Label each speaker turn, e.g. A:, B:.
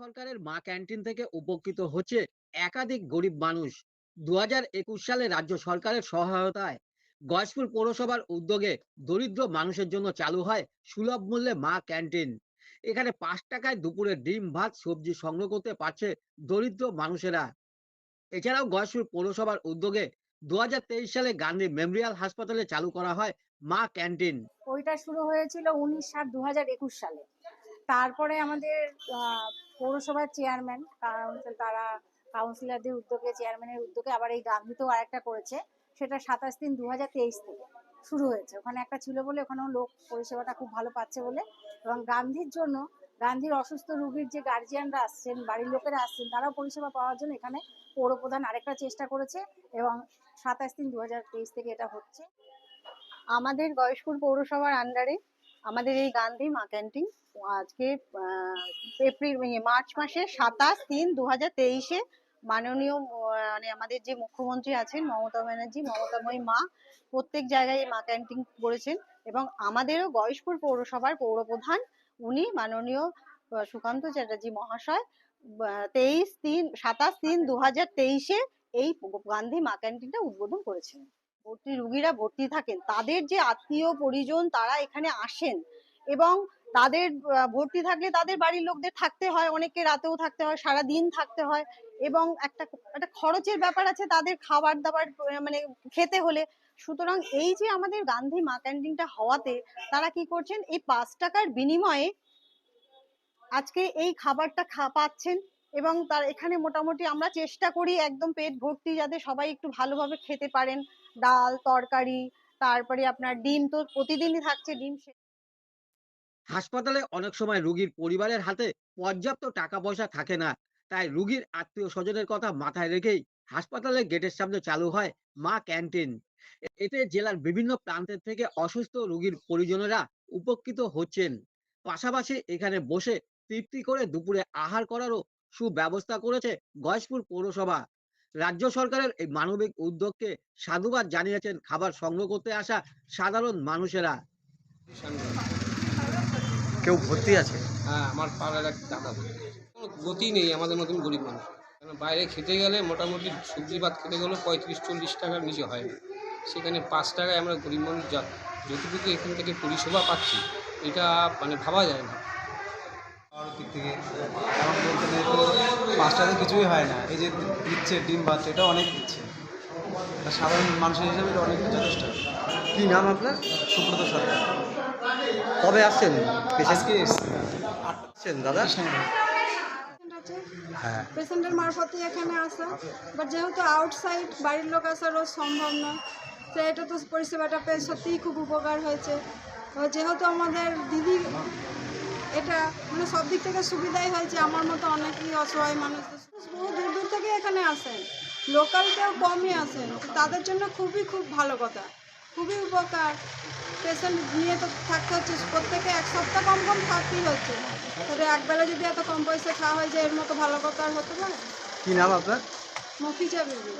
A: সরকারের মা ক্যান্টিন থেকে উপকৃত হচ্ছে একাধিক গরিব মানুষ। দু সালে রাজ্য সরকারের সহায়তায় গয়েশপুর পৌরসভার উদ্যোগে দরিদ্র মানুষের জন্য চালু হয় সুলভ মূল্যে মা ক্যান্টিন। এখানে পাঁচ টাকায় দুপুরে ডিম, ভাত, সবজি সংগ্রহ করতে পারছে দরিদ্র মানুষেরা। এছাড়াও গয়েশপুর পৌরসভার উদ্যোগে দু হাজার তেইশ সালে গান্ধী মেমোরিয়াল হাসপাতালে চালু করা হয় মা ক্যান্টিন।
B: ওইটা শুরু হয়েছিল উনিশ সাত দু সালে। তারপরে আমাদের পৌরসভার চেয়ারম্যান কাউন্সিল তারা কাউন্সিলরদের উদ্যোগে চেয়ারম্যানের উদ্যোগে আবার এই গান্ধীতেও আরেকটা করেছে। সেটা সাতাশ দিন দু হাজার তেইশ থেকে শুরু হয়েছে। ওখানে একটা ছিল বলে ওখানেও লোক পরিষেবাটা খুব ভালো পাচ্ছে বলে। এবং গান্ধীর জন্য গান্ধীর অসুস্থ রোগীর যে গার্জিয়ানরা আসছেন, বাড়ির লোকেরা আসছেন, তারাও পরিষেবা পাওয়ার জন্য এখানে পৌরপ্রধান আরেকটা চেষ্টা করেছে এবং সাতাশ তিন দু থেকে এটা হচ্ছে।
C: আমাদের গয়েশপুর পৌরসভার আন্ডারে আমাদের এই গান্ধী মা ক্যান্টিন আজকে এপ্রিল মার্চ মাসে সাতাশ তিন দু হাজার তেইশে মাননীয় মানে আমাদের যে মুখ্যমন্ত্রী আছেন মমতা ব্যানার্জি, মমতাময়ী মা প্রত্যেক জায়গায় মা ক্যান্টিন করেছেন এবং আমাদেরও গয়েশপুর পৌরসভার পৌরপ্রধান উনি মাননীয় সুকান্ত চ্যাটার্জি মহাশয় তেইশ তিন, সাতাশ তিন দু হাজার তেইশে এই গান্ধী মা ক্যান্টিনটা উদ্বোধন করেছেন। ভর্তি রুগীরা ভর্তি থাকেন। তাদের যে আত্মীয় পরিজন তারা এখানে আসেন এবং তাদের ভর্তি থাকলে তাদের বাড়ির লোকদের থাকতে হয় অনেকে রাতেও থাকতে হয় সারা দিন থাকতে হয় এবং একটা একটা খরচের ব্যাপার আছে তাদের খাবার দাবার মানে খেতে হলে। সুতরাং এই যে আমাদের গান্ধী মা ক্যান্টিনটা হওয়াতে তারা কি করছেন? এই পাঁচ টাকার বিনিময়ে আজকে এই খাবারটা খা- পাচ্ছেন এবং তার এখানে মোটামুটি আমরা চেষ্টা করি একদম পেট ভর্তি যাতে সবাই একটু ভালোভাবে খেতে পারেন। ডাল, তরকারি, তারপরে আপনার ডিম তো প্রতিদিনই থাকছে ডিম
A: হাসপাতালে অনেক সময় রোগীর পরিবারের হাতে পর্যাপ্ত টাকা পয়সা থাকে না। তাই রোগীর আত্মীয় স্বজনের কথা মাথায় রেখেই হাসপাতালের গেটের সামনে চালু হয় মা ক্যান্টিন। এতে জেলার বিভিন্ন প্রান্তের থেকে অসুস্থ রোগীর পরিজনেরা উপকৃত হচ্ছেন। পাশাপাশি এখানে বসে তৃপ্তি করে দুপুরে আহার করারও সুব্যবস্থা করেছে গয়েশপুর পৌরসভা। রাজ্য সরকারের এই মানবিক উদ্যোগকে সাধুবাদ জানিয়েছেন খাবার সংগ্রহ করতে আসা সাধারণ মানুষেরা।
D: কেউ ভর্তি আছে?
E: হ্যাঁ আমার পাড়ার এক দাদা। কোনো গতি নেই আমাদের মতন গরিব মানুষ। কারণ বাইরে খেতে গেলে মোটামুটি সবজি ভাত খেতে গেলে পঁয়ত্রিশ চল্লিশ টাকার নিচে হয় না। সেখানে পাঁচ টাকায় আমরা গরিব মানুষ যা যতটুকু এখান থেকে পরিষেবা পাচ্ছি এটা মানে ভাবা যায় না।
D: দিক থেকে। এখন বলতে গেলে তো পাঁচ কিছুই হয় না। এই যে দিচ্ছে ডিম ভাত এটা অনেক দিচ্ছে। সাধারণ মানুষের হিসাবে এটা অনেক যথেষ্ট।
F: কি নাম আপনার?
D: সুব্রত সরকার।
F: কবে আসছেন?
D: আজকে
F: আসছেন দাদা? হ্যাঁ।
G: পেশেন্টের মারফতই এখানে আসা। বাট যেহেতু আউটসাইড বাড়ির লোক আসা রোজ সম্ভব না তো এটা তো পরিষেবাটা পেয়ে সত্যিই খুব উপকার হয়েছে। তো যেহেতু আমাদের দিদি এটা মানে সব দিক থেকে সুবিধাই হয়েছে আমার মতো অনেকই অসহায় মানুষ বহু দূর দূর থেকে এখানে আসেন। লোকাল কেউ কমই আসেন। তাদের জন্য খুবই খুব ভালো কথা। খুবই উপকার। পেশেন্ট নিয়ে তো থাকতে হচ্ছে। প্রত্যেকে এক সপ্তাহ কম কম থাকতেই হচ্ছে। তবে একবেলা যদি এত কম পয়সা খাওয়া হয় যে এর মতো ভালো কথা হতে পারে
F: কি নাম আপনার?
G: মফিজা বিবি